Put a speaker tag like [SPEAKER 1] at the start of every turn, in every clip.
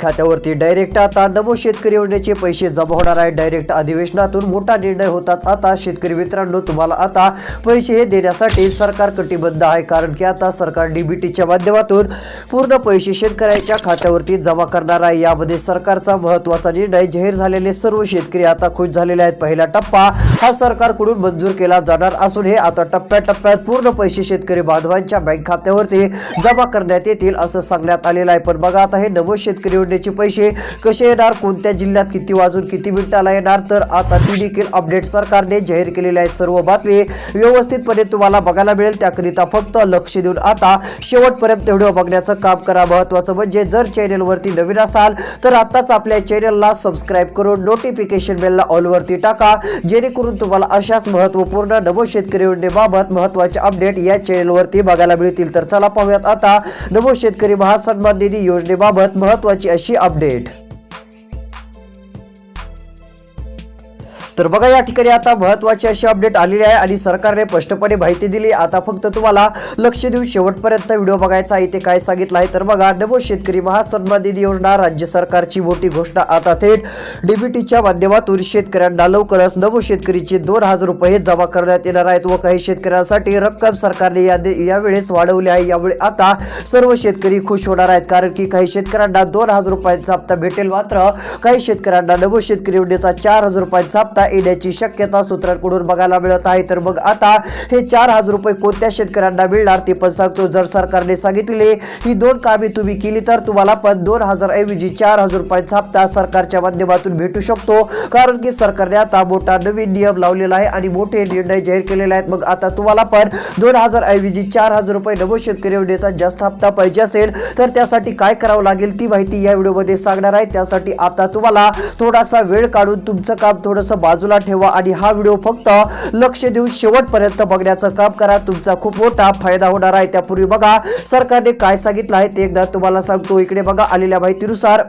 [SPEAKER 1] खात्यावरती direct आता नमो शेतकरी योजनेचे पैसे जमा होणार आहे. डायरेक्ट अधिवेशनातून मोठा निर्णय होताच आता शेतकरी मित्रांनो तुम्हाला आता पैसे हे देण्यासाठी सरकार कटिबद्ध आहे. कारण की आता सरकार डीबीटीच्या माध्यमातून पूर्ण पैसे शेतकऱ्यांच्या खात्यावरती जमा करणार आहे. यामध्ये सरकारचा महत्त्वाचा निर्णय जाहीर झालेले सर्व शेतकरी आता खुश झालेले आहेत. पहिला टप्पा हा सरकारकडून मंजूर केला जाणार असून हे आता टप्प्याटप्प्यात पूर्ण पैसे शेतकरी बांधवांच्या बँक खात्यावरती जमा करण्यात येतील असं सांगण्यात आलेलं आहे. पण बघा आता हे नमो शेतकरी योजनेचे पैसे कसे येणार? कोणत्या जिल्ह्यात किती वाजून किती मिनिटाला येणार? तर आता ती देखील अपडेट सरकारने जाहीर केलेले आहेत. सर्व बातमी व्यवस्थितपणे तुम्हाला बघायला मिळेल. त्याकरिता फक्त लक्ष देऊन आता शेवटपर्यंत व्हिडिओ बघण्याचं काम करा. महत्वाचं म्हणजे जर चॅनेलवरती नवीन असाल तर आत्ताच आपल्या चॅनलला सबस्क्राईब करून नोटिफिकेशन बेलला ऑलवरती टाका. जेणेकरून तुम्हाला अशाच महत्त्वपूर्ण नमो शेतकरी योजनेबाबत महत्त्वाचे अपडेट या चॅनेलवरती बघायला मिळतील. तर चला पाहूयात आता नमो शेतकरी महासन्मान निधी योजनेबाबत महत्त्वाची अशी अपडेट तर बघा या ठिकाणी आता महत्वाची अशी अपडेट आलेली आहे आणि सरकारने स्पष्टपणे माहिती दिली. आता फक्त तुम्हाला लक्ष देऊन शेवटपर्यंत व्हिडिओ बघायचा आहे ते काय सांगितलं आहे तर बघा नमो शेतकरी महासन्मान निधी योजना राज्य सरकारची मोठी घोषणा. आता थेट डीबीटीच्या माध्यमातून शेतकऱ्यांना लवकरच नमो शेतकरीचे दोन हजार रुपये जमा करण्यात येणार आहेत व काही शेतकऱ्यांसाठी रक्कम सरकारने या यावेळेस वाढवली आहे. यामुळे आता सर्व शेतकरी खुश होणार आहेत कारण की काही शेतकऱ्यांना दोन हजार रुपयांचा हप्ता भेटेल मात्र काही शेतकऱ्यांना नमो शेतकरी योजनेचा चार हजार रुपयांचा हप्ता येण्याची शक्यता सूत्रांकडून बघायला मिळत आहे. तर मग आता हे चार हजार रुपये कोणत्या शेतकऱ्यांना मिळणार ते पण सांगतो. जर सरकारने सांगितले ही दोन कामे तुम्ही केली तर तुम्हाला पण दोन हजार ऐवजी चार हजार रुपयांचा हप्ता सरकारच्या माध्यमातून भेटू शकतो. कारण की सरकारने आता मोठा नवीन नियम लावलेला आहे आणि मोठे निर्णय जाहीर केलेले आहेत. मग आता तुम्हाला पण दोन हजार ऐवजी चार हजार रुपये नमो शेतकरी योजनेचा जास्त हप्ता पाहिजे असेल तर त्यासाठी काय करावं लागेल ती माहिती या व्हिडिओमध्ये सांगणार आहे. त्यासाठी आता तुम्हाला थोडासा वेळ काढून तुमचं काम थोडंसं बाजूला ठेवा आणि हा व्हिडिओ फक्त लक्ष देऊन शेवटपर्यंत बघण्याचं काम करा. तुमचा खूप मोठा फायदा होणार आहे. त्यापूर्वी बघा सरकारने काय सांगितलं आहे ते एकदा तुम्हाला सांगतो. इकडे बघा आलेल्या माहितीनुसार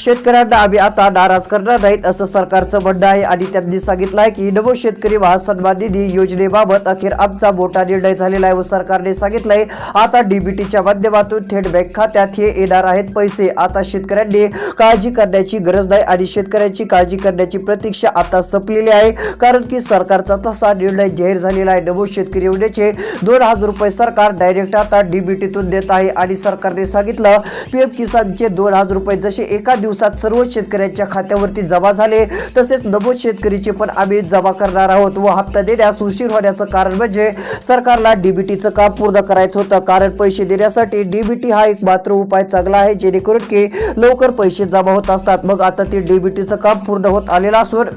[SPEAKER 1] शेतकऱ्यांना आम्ही आता नाराज करणार नाहीत असं सरकारचं म्हणणं आहे. आणि त्यांनी सांगितलं आहे की नमो शेतकरी महासन्मान निधी योजनेबाबत अखेर आमचा मोठा निर्णय झालेला आहे व सरकारने सांगितलंय आता डीबीटीच्या माध्यमातून थेट बँक खात्यात हे येणार आहेत पैसे. आता शेतकऱ्यांनी काळजी करण्याची गरज नाही आणि शेतकऱ्यांची काळजी करण्याची प्रतीक्षा आता संपलेली आहे. कारण की सरकारचा तसा निर्णय जाहीर झालेला आहे. नमो शेतकरी योजनेचे दोन हजार रुपये सरकार डायरेक्ट आता डीबीटीतून देत आहे. आणि सरकारने सांगितलं पीएम किसानचे दोन हजार रुपये जसे एका दिवसात सर्व शेतकऱ्यांच्या खात्यावरती जमा झाले. तसेच नमूद शेतकरीचे पण आम्ही जमा करणार आहोत. व हप्ता देण्यास उशीर होण्याचं कारण म्हणजे सरकारला डीबीटीचं काम पूर्ण करायचं होतं. कारण पैसे देण्यासाठी डीबीटी हा एक मात्र उपाय चांगला आहे जेणेकरून की लवकर पैसे जमा होत असतात. मग आता ते डीबीटीचं काम पूर्ण होत आलेलं असून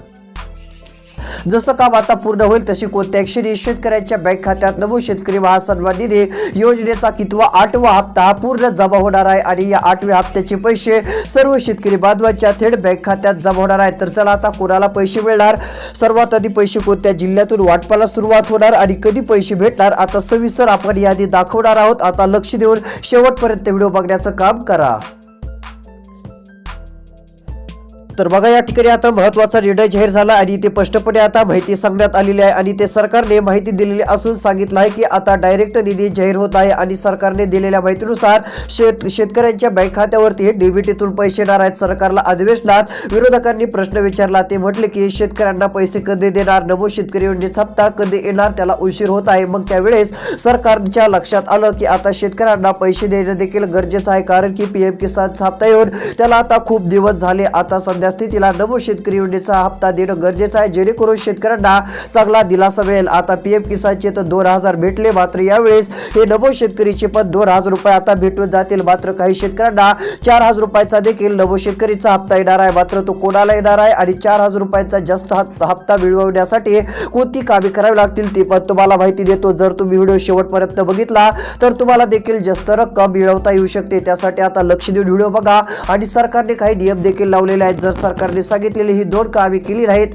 [SPEAKER 1] जसं काम आता पूर्ण होईल तशी कोणत्या क्षणी शेतकऱ्यांच्या बँक खात्यात नमो शेतकरी महासन्मान निधी योजनेचा कितवा आठवा हप्ता पूर्ण जमा होणार आहे आणि या आठव्या हप्त्याचे पैसे सर्व शेतकरी बांधवांच्या थेट बँक खात्यात जमा होणार आहे तर चला आता कोणाला पैसे मिळणार? सर्वात आधी पैसे कोणत्या जिल्ह्यातून वाटपाला सुरुवात होणार आणि कधी पैसे भेटणार? आता सविस्तर आपण यादी दाखवणार आहोत. आता लक्ष देऊन शेवटपर्यंत व्हिडिओ बघण्याचं काम करा. तर बघा या ठिकाणी आता महत्त्वाचा निर्णय जाहीर झाला आणि ते स्पष्टपणे आता माहिती सांगण्यात आलेली आहे आणि ते सरकारने माहिती दिलेली असून सांगितलं आहे की आता डायरेक्ट निधी जाहीर होत आहे आणि सरकारने दिलेल्या माहितीनुसार शेत शेतकऱ्यांच्या बँक खात्यावरती डीबीटीतून पैसे येणार आहेत. सरकारला अधिवेशनात विरोधकांनी प्रश्न विचारला. ते म्हटले की शेतकऱ्यांना पैसे कधी देणार? नमो शेतकरी योजनेचा हप्ता कधी येणार? त्याला उशीर होत आहे. मग त्यावेळेस सरकारच्या लक्षात आलं की आता शेतकऱ्यांना पैसे देणं देखील गरजेचं आहे. कारण की पीएम किसानचा हप्ता येऊन त्याला आता खूप दिवस झाले. आता सध्या स्थितीला नमो शेतकरी योजनेचा हप्ता देणं गरजेचं आहे. जेणेकरून शेतकऱ्यांना चांगला दिलासा मिळेल. आता पी एम किसानचे तर दोन हजार भेटले. मात्र यावेळेस हे नमो शेतकरीचे पण दोन हजार रुपये आता भेटून जातील. मात्र काही शेतकऱ्यांना चार हजार रुपयाचा देखील नमो शेतकरीचा हप्ता येणार आहे. मात्र तो कोणाला येणार आहे आणि चार हजार रुपयाचा जास्त हप्ता मिळवण्यासाठी कोणती कामे करावी लागतील ती पण तुम्हाला माहिती देतो. जर तुम्ही व्हिडिओ शेवटपर्यंत बघितला तर तुम्हाला देखील जास्त रक्कम मिळवता येऊ शकते. त्यासाठी आता लक्ष देऊन व्हिडिओ बघा आणि सरकारने काही नियम देखील लावलेले आहेत. जर सरकारने सांगितलेली ही दोन कामे केली नाहीत.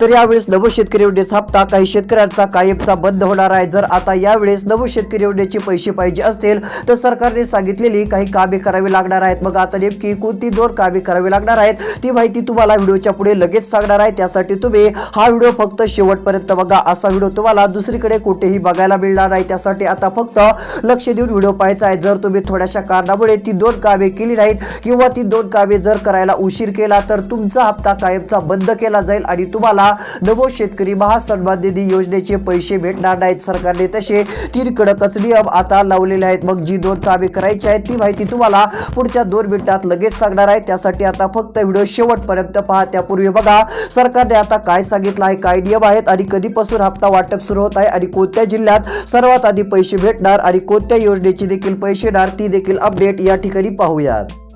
[SPEAKER 1] तर यावेळेस नवो शेतकरी योजनेचा हप्ता काही शेतकऱ्यांचा कायमचा बंद होणार आहे. जर आता यावेळेस नवो शेतकरी योजनेचे पैसे पाहिजे असतील तर सरकारने सांगितलेली काही कामे करावी लागणार आहेत. मग आता नेमकी कोणती दोन कामे करावी लागणार आहेत ती माहिती तुम्हाला व्हिडिओच्या पुढे लगेच सांगणार आहे. त्यासाठी तुम्ही हा व्हिडिओ फक्त शेवटपर्यंत बघा. असा व्हिडिओ तुम्हाला दुसरीकडे कुठेही बघायला मिळणार नाही. त्यासाठी आता फक्त लक्ष देऊन व्हिडिओ पाहायचा आहे. जर तुम्ही थोड्याशा कारणामुळे ती दोन कामे केली नाहीत किंवा ती दोन कामे जर करायला उशीर केला तर तुमचा हप्ता कायमचा बंद केला जाईल आणि तुम्हाला नमो शेतकरी महासन्मान निधी योजनेचे पैसे भेटणार नाहीत सरकारने. तसे तीन कडकच नियम आता लावलेले आहेत. मग जी दोन कामे करायची आहेत ती माहिती तुम्हाला पुढच्या दोन मिनिटात लगेच सांगणार आहे. त्यासाठी आता फक्त व्हिडिओ शेवटपर्यंत पहा. त्यापूर्वी बघा सरकारने आता काय सांगितलं आहे काय नियम आहेत आणि कधीपासून हप्ता वाटप सुरू होत आहे आणि कोणत्या जिल्ह्यात सर्वात आधी पैसे भेटणार आणि कोणत्या योजनेचे देखील पैसे येणार ती देखील अपडेट या ठिकाणी पाहूयात.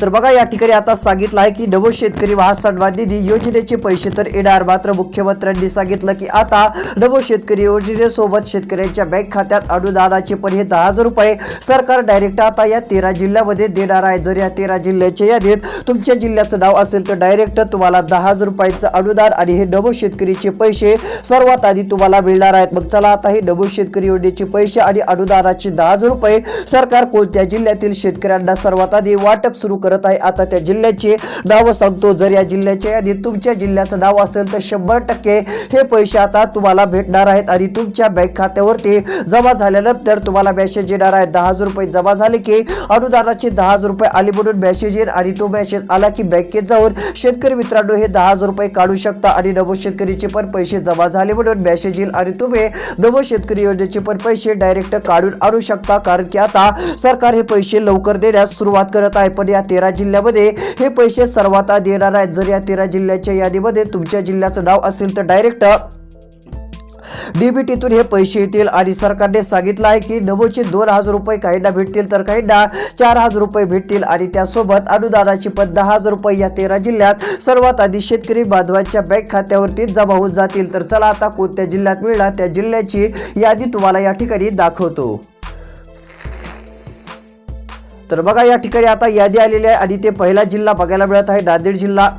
[SPEAKER 1] तर बघा या ठिकाणी आता सांगितलं आहे की नवो शेतकरी महासन्मान निधी योजनेचे पैसे तर येणार. मात्र मुख्यमंत्र्यांनी सांगितलं की आता नवो शेतकरी योजनेसोबत शेतकऱ्यांच्या बँक खात्यात अनुदानाचे पण हे दहा हजार रुपये सरकार डायरेक्ट आता या तेरा जिल्ह्यामध्ये देणार आहे. जर या तेरा जिल्ह्याच्या यादीत तुमच्या जिल्ह्याचं नाव असेल तर डायरेक्ट तुम्हाला दहा हजार रुपयाचं अनुदान आणि हे नवो शेतकरीचे पैसे सर्वात आधी तुम्हाला मिळणार आहेत. मग चला आता हे नवो शेतकरी योजनेचे पैसे आणि अनुदानाचे दहा हजार रुपये सरकार कोणत्या जिल्ह्यातील शेतकऱ्यांना सर्वात आधी वाटप सुरू करत आहे. आता त्या जिल्ह्याचे नाव सांगतो. जर या जिल्ह्याच्या यादीत तुमच्या जिल्ह्याचं नाव असेल तर शंभर टक्के हे पैसे आता तुम्हाला भेटणार आहेत. आणि तुमच्या बँक खात्यावरती जमा झाल्यानंतर तुम्हाला मेसेज येणार आहे. दहा हजार रुपये जमा झाले की अनुदानाचे दहा हजार रुपये आले म्हणून मेसेज येईल आणि तो मेसेज आला की बँकेत जाऊन शेतकरी मित्रांनो हे दहा हजार रुपये काढू शकता आणि नवो शेतकरीचे पण पैसे जमा झाले म्हणून मेसेज येईल आणि तुम्ही नवो शेतकरी योजनेचे पण पैसे डायरेक्ट काढून आणू शकता. कारण की आता सरकार हे पैसे लवकर देण्यास सुरुवात करत आहे. पण या तेरा तेरा जिल्ह्यामध्ये हे पैसे सर्वात आधी येणार आहेत. जर या तेरा जिल्ह्याच्या यादीमध्ये तुमच्या जिल्ह्याचं नाव असेल तर डायरेक्ट डीबीटीतून हे पैसे येतील. आणि सरकारने सांगितलं आहे की नवोचे दोन हजार रुपये काहींना भेटतील तर काहींना चार हजार रुपये भेटतील. आणि त्यासोबत अनुदानाची पण दहा हजार रुपये या तेरा जिल्ह्यात सर्वात आधी शेतकरी बांधवांच्या बँक खात्यावरती जमा होऊन जातील. तर चला आता कोणत्या जिल्ह्यात मिळणार त्या जिल्ह्याची यादी तुम्हाला या ठिकाणी दाखवतो. तर बघा या ठिकाणी आता यादी आलेली आहे आणि ते पहिला जिल्हा बघायला मिळत आहे. नांदेड जिल्हा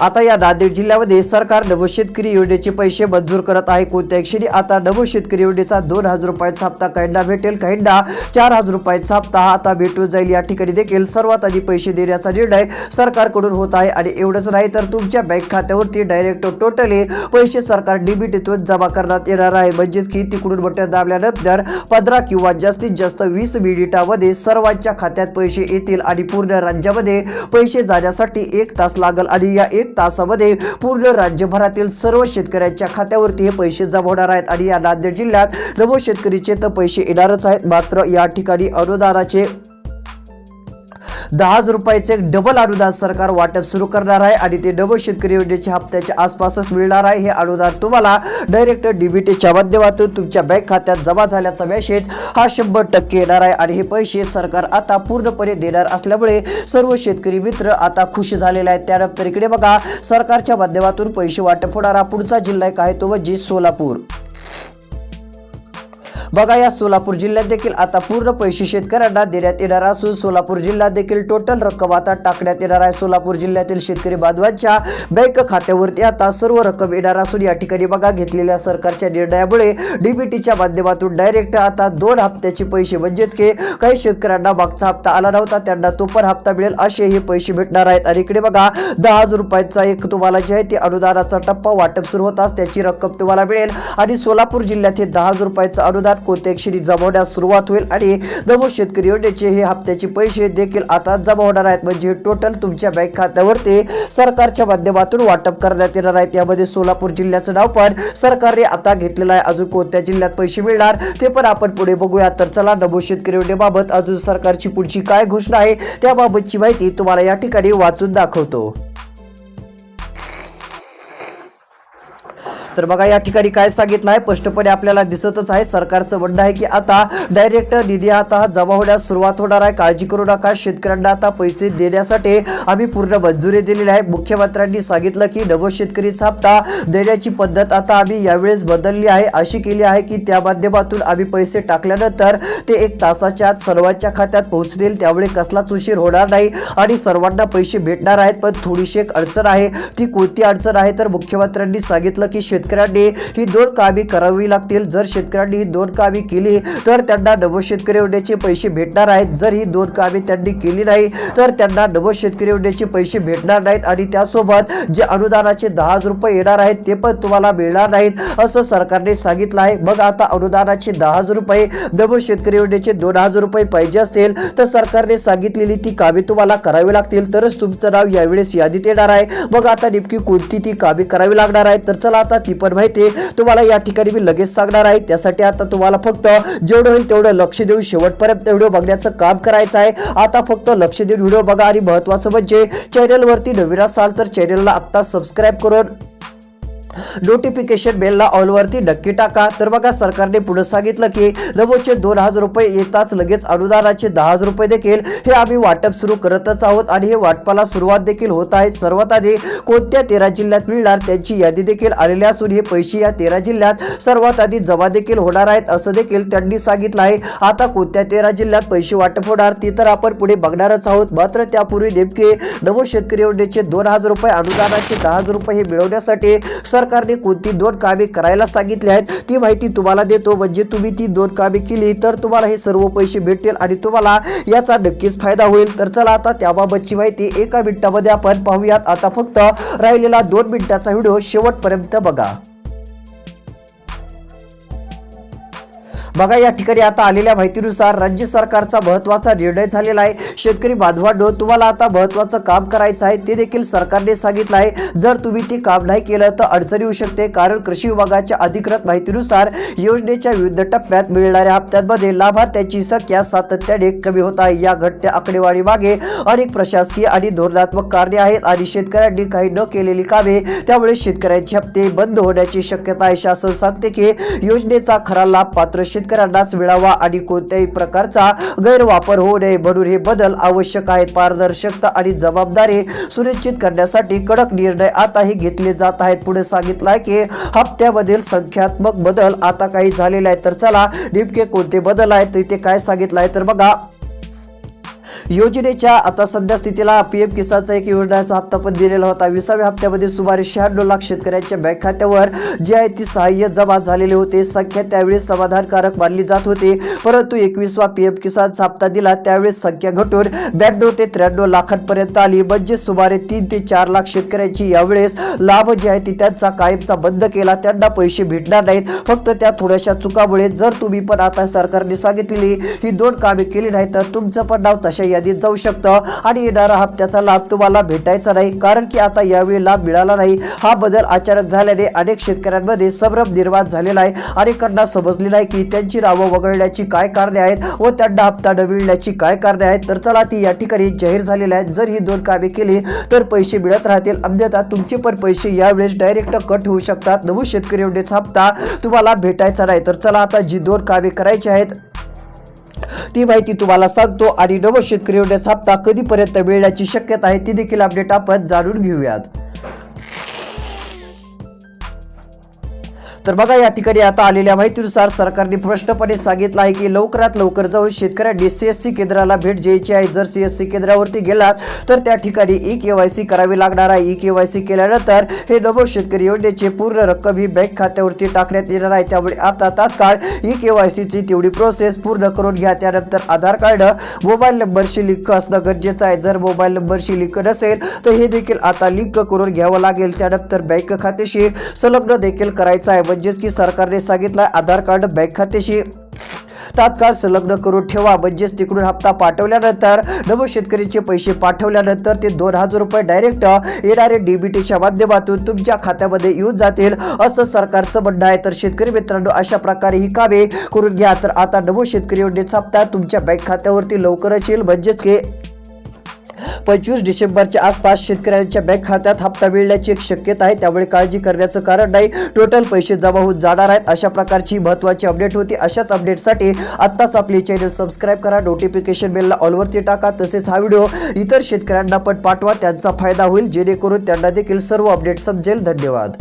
[SPEAKER 1] आता या नांदेड जिल्ह्यामध्ये सरकार नवो शेतकरी योजनेचे पैसे मंजूर करत आहे. कोणत्या क्षणी आता नवो शेतकरी योजनेचा दोन हजार रुपयाचा हप्ता काहींना भेटेल. काहींना चार हजार रुपयाचा हप्ता आता भेटून जाईल. या ठिकाणी देखील सर्वात आधी पैसे देण्याचा निर्णय सरकारकडून होत आहे. आणि एवढंच नाही तर तुमच्या बँक खात्यावरती डायरेक्ट टोटली पैसे सरकार डीबीटीतून जमा करण्यात येणार आहे. म्हणजेच की तिकडून बटन दाबल्यानंतर पंधरा किंवा जास्तीत जास्त वीस मिनिटामध्ये सर्वांच्या खात्यात पैसे येतील आणि पूर्ण राज्यामध्ये पैसे जाण्यासाठी एक तास लागेल. आणि या एक तासामध्ये पूर्ण राज्यभरातील सर्व शेतकऱ्यांच्या खात्यावरती हे पैसे जमा होणार आहेत आणि या नांदेड जिल्ह्यात नवो शेतकरीचे तर पैसे येणारच आहेत. मात्र या ठिकाणी अनुदानाचे दहा हजार रुपयाचे डबल अनुदान सरकार वाटप सुरू करणार आहे आणि ते डबल शेतकरी योजनेच्या हप्त्याच्या आसपासच मिळणार आहे. हे अनुदान तुम्हाला डायरेक्ट डीबीटीच्या माध्यमातून तुमच्या बँक खात्यात जमा झाल्याचा मेसेज हा शंभर टक्के येणार आहे आणि हे पैसे सरकार आता पूर्णपणे देणार असल्यामुळे सर्व शेतकरी मित्र आता खुश झालेले आहेत. त्यानंतर इकडे बघा सरकारच्या माध्यमातून पैसे वाटप होणारा पुढचा जिल्हा एक आहे तो म्हणजे सोलापूर. बघा या सोलापूर जिल्ह्यात देखील आता पूर्ण पैसे शेतकऱ्यांना देण्यात येणार असून सोलापूर जिल्ह्यात देखील टोटल रक्कम आता टाकण्यात येणार आहे. सोलापूर जिल्ह्यातील शेतकरी बांधवांच्या बँक खात्यावरती आता सर्व रक्कम येणार असून या ठिकाणी बघा घेतलेल्या सरकारच्या निर्णयामुळे डीबीटीच्या माध्यमातून डायरेक्ट आता दोन हप्त्याचे पैसे म्हणजेच की काही शेतकऱ्यांना मागचा हप्ता आला नव्हता त्यांना तो पण हप्ता मिळेल असे हे पैसे भेटणार आहेत. आणि इकडे बघा दहा हजार रुपयाचा एक तुम्हाला जे आहे ते अनुदानाचा टप्पा वाटप सुरू होताच त्याची रक्कम तुम्हाला मिळेल. आणि सोलापूर जिल्ह्यात हे दहा हजार रुपयाचं अनुदान कोणत्या क्षणी जमवण्यास सुरुवात होईल आणि नमो शेतकरी योजनेचे हे हप्त्याचे पैसे देखील आता जमा होणार आहेत. म्हणजे टोटल तुमच्या बँक खात्यावरती सरकारच्या माध्यमातून वाटप करण्यात येणार आहेत यामध्ये सोलापूर जिल्ह्याचं नाव पण सरकारने आता घेतलेलं आहे. अजून कोणत्या जिल्ह्यात पैसे मिळणार ते पण आपण पुढे बघूया. तर चला नमो शेतकरी योजनेबाबत अजून सरकारची पुढची काय घोषणा आहे त्याबाबतची माहिती तुम्हाला या ठिकाणी वाचून दाखवतो. तर बघा या ठिकाणी काय सांगितलं आहे? स्पष्टपणे आपल्याला दिसतच आहे सरकारचं म्हणणं आहे की आता डायरेक्ट निधी आता जमा होण्यास सुरुवात होणार आहे. काळजी करू नका शेतकऱ्यांना आता पैसे देण्यासाठी आम्ही पूर्ण मंजुरी दिलेली आहे. मुख्यमंत्र्यांनी सांगितलं की नव शेतकरीचा हप्ता देण्याची पद्धत आता आम्ही यावेळेस बदलली आहे. अशी केली आहे की त्या माध्यमातून आम्ही पैसे टाकल्यानंतर ते एक तासाच्या आत सर्वांच्या खात्यात पोहोचतील. त्यामुळे कसलाच उशीर होणार नाही आणि सर्वांना पैसे भेटणार आहेत पण थोडीशी एक अडचण आहे. ती कोणती अडचण आहे? तर मुख्यमंत्र्यांनी सांगितलं की शेत शेतकऱ्यांनी ही दोन कामे करावी लागतील. जर शेतकऱ्यांनी ही दोन कामे केली तर त्यांना नवं शेतकरी योजनेचे पैसे भेटणार आहेत. जर ही दोन कामे त्यांनी केली नाही तर त्यांना नवं शेतकरी योजनेचे पैसे भेटणार नाहीत. आणि त्यासोबत जे अनुदानाचे दहा हजार रुपये येणार आहेत ते पण तुम्हाला मिळणार नाहीत असं सरकारने सांगितलं आहे. मग आता अनुदानाचे दहा हजार रुपये नवं शेतकरी योजनेचे दोन हजार रुपये पाहिजे असतील तर सरकारने सांगितलेली ती कामे तुम्हाला करावी लागतील. तरच तुमचं नाव यावेळेस यादीत येणार आहे. मग आता नेमकी कोणती ती कामे करावी लागणार आहे तर चला आता ती पण माहिती तुम्हाला या ठिकाणी मी लगेच सांगणार आहे. त्यासाठी आता तुम्हाला फक्त जेवढं होईल तेवढं लक्ष देऊन शेवटपर्यंत व्हिडिओ बघण्याचं काम करायचं आहे. आता फक्त लक्ष देऊन व्हिडिओ बघा आणि महत्वाचं म्हणजे चॅनलवरती नवीन असाल तर चॅनलला आत्ता सबस्क्राईब करून नोटिफिकेशन बेलला ऑलवरती नक्की टाका. तर बघा सरकारने पुढे सांगितलं की नवोचे दोन हजार रुपये येताच लगेच अनुदानाचे दहा हजार रुपये देखील. हे आम्ही वाटप सुरू करतच आहोत आणि हे वाटपाला सुरुवात देखील होत आहे. सर्वात आधी कोणत्या तेरा जिल्ह्यात मिळणार त्यांची यादी देखील आलेली असून हे पैसे या तेरा जिल्ह्यात सर्वात आधी जमा देखील होणार आहेत असं देखील त्यांनी सांगितलं आहे. आता कोणत्या तेरा जिल्ह्यात पैसे वाटप होणार ते तर आपण पुढे बघणारच आहोत. मात्र त्यापूर्वी नेमके नवो शेतकरी योजनेचे दोन हजार रुपये अनुदानाचे दहा हजार रुपये हे मिळवण्यासाठी सर सरकारने कोणती दोन कामे करायला सांगितली आहेत ती माहिती तुम्हाला देतो. म्हणजे तुम्ही ती दोन कामे केली तर तुम्हाला हे सर्व पैसे भेटतील आणि तुम्हाला याचा नक्कीच फायदा होईल. तर चला आता त्याबाबतची माहिती एका मिनिटामध्ये आपण पाहूयात. आता फक्त राहिलेला दोन मिनिटाचा व्हिडिओ शेवटपर्यंत बघा. बघा या ठिकाणी आता आलेल्या माहितीनुसार राज्य सरकारचा महत्त्वाचा निर्णय झालेला आहे. शेतकरी बांधवांनो तुम्हाला आता महत्वाचं काम करायचं आहे ते देखील सरकारने सांगितलं आहे. जर तुम्ही ते काम नाही केलं तर अडचण येऊ शकते. कारण कृषी विभागाच्या अधिकृत माहितीनुसार योजनेच्या विविध टप्प्यात मिळणाऱ्या हप्त्यांमध्ये लाभार्थ्यांची संख्या सातत्याने कमी होत आहे. या घटत्या आकडेवारी मागे अनेक प्रशासकीय आणि धोरणात्मक कारणे आहेत आणि शेतकऱ्यांनी काही न केलेली कामे त्यामुळे शेतकऱ्यांचे हप्ते बंद होण्याची शक्यता आहे. शासन सांगते की योजनेचा खरा लाभ पात्र शेतकऱ्यांनाच मिळावा आणि कोणत्याही प्रकारचा गैरवापर होऊ नये म्हणून हे बदल आवश्यक आहेत. पारदर्शकता आणि जबाबदारी सुनिश्चित करण्यासाठी कडक निर्णय आताही घेतले जात आहेत. पुढे सांगितलं आहे की हप्त्यामधील संख्यात्मक बदल आता काही झालेले आहेत. तर चला नेमके कोणते बदल आहेत तिथे काय सांगितलं आहे तर बघा. योजनेच्या आता सध्या स्थितीला पी एम किसानचा एक योजनाचा हप्ता पण दिलेला होता. विसाव्या हप्त्यामध्ये सुमारे शहाण्णव लाख शेतकऱ्यांच्या बँक खात्यावर जे आहे ती सहाय्य जमा झालेले होते. संख्या त्यावेळेस समाधानकारक मानली जात होती. परंतु एकवीसवा पी एम किसानचा हप्ता दिला. त्यावेळेस संख्या घटून ब्याण्णव ते त्र्याण्णव लाखांपर्यंत आली. म्हणजे सुमारे तीन ते चार लाख शेतकऱ्यांची यावेळेस लाभ जे आहे ती त्यांचा कायमचा बंद केला. त्यांना पैसे भेटणार नाहीत. फक्त त्या थोड्याशा चुकामुळे जर तुम्ही पण आता सरकारने सांगितलेली ही दोन कामे केली नाही तर तुमचं पण नाव तशा यादीत जाऊ शकतं. आणि येणारा हप्त्याचा लाभ तुम्हाला भेटायचा नाही कारण की आता यावेळी लाभ मिळाला नाही. हा बदल अचानक झाल्याने अनेक शेतकऱ्यांमध्ये संभ्रम निर्माण झालेला आहे. अनेकांना समजले नाही की त्यांची नावं वगळण्याची काय कारणे आहेत व त्यांना हप्ता न मिळण्याची काय कारणे आहेत. तर चला ती या ठिकाणी जाहीर झालेल्या आहेत. जर ही दोन कामे केली तर पैसे मिळत राहतील. अन्यथा तुमचे पण पैसे यावेळेस डायरेक्ट कट होऊ शकतात. नवू शेतकरी एवढेच हप्ता तुम्हाला भेटायचा नाही. तर चला आता जी दोन कामे करायची आहेत ती माहिती तुम्हाला सांगतो आणि नव शेतकरी हप्ता कधीपर्यंत मिळण्याची शक्यता आहे ती देखील अपडेट आपण जाणून घेऊयात. तर बघा या ठिकाणी आता आलेल्या माहितीनुसार सरकारने स्पष्टपणे सांगितलं आहे की लवकरात लवकर जाऊन शेतकऱ्यांनी सीएससी केंद्राला भेट द्यायची आहे. जर सीएससी केंद्रावरती गेलात तर त्या ठिकाणी ई के वाय सी करावी लागणार आहे. ई के वाय सी केल्यानंतर हे नवो शेतकरी योजनेचे पूर्ण रक्कम ही बँक खात्यावरती टाकण्यात येणार आहे. त्यामुळे आता तात्काळ ई के वाय सीची तेवढी प्रोसेस पूर्ण करून घ्या. त्यानंतर आधार कार्ड मोबाईल नंबरशी लिंक असणं गरजेचं आहे. जर मोबाईल नंबरशी लिंक नसेल तर हे देखील आता लिंक करून घ्यावं लागेल. त्यानंतर बँक खात्याशी संलग्न देखील करायचं आहे. म्हणजेच की सरकारने सांगितलं आधार कार्ड बँक खात्याशी तात्काळ संलग्न करून ठेवा. म्हणजेच तिकडून हप्ता पाठवल्यानंतर नवो शेतकरीचे पैसे पाठवल्यानंतर ते दोन हजार रुपये डायरेक्ट येणारे डीबीटीच्या माध्यमातून तुमच्या खात्यामध्ये येऊन जातील असं सरकारचं म्हणणं आहे. तर शेतकरी मित्रांनो अशा प्रकारे ही कामे करून घ्या. तर आता नवो शेतकरी योजनेचा हप्ता तुमच्या बँक खात्यावरती लवकरच येईल. म्हणजेच की पंचवीस डिसेंबरच्या आसपास शेतकऱ्यांच्या बँक खात्यात हप्ता मिळण्याची एक शक्यता आहे. त्यामुळे काळजी करण्याचं कारण नाही. टोटल पैसे जमा होऊन जाणार आहेत. अशा प्रकारची महत्वाची अपडेट होती. अशाच अपडेटसाठी आत्ताच आपले चॅनल सबस्क्राईब करा. नोटिफिकेशन बेलला ऑलवरती टाका. तसेच हा व्हिडिओ इतर शेतकऱ्यांना पण पाठवा. त्यांचा फायदा होईल. जेणेकरून त्यांना देखील सर्व अपडेट समजेल. धन्यवाद.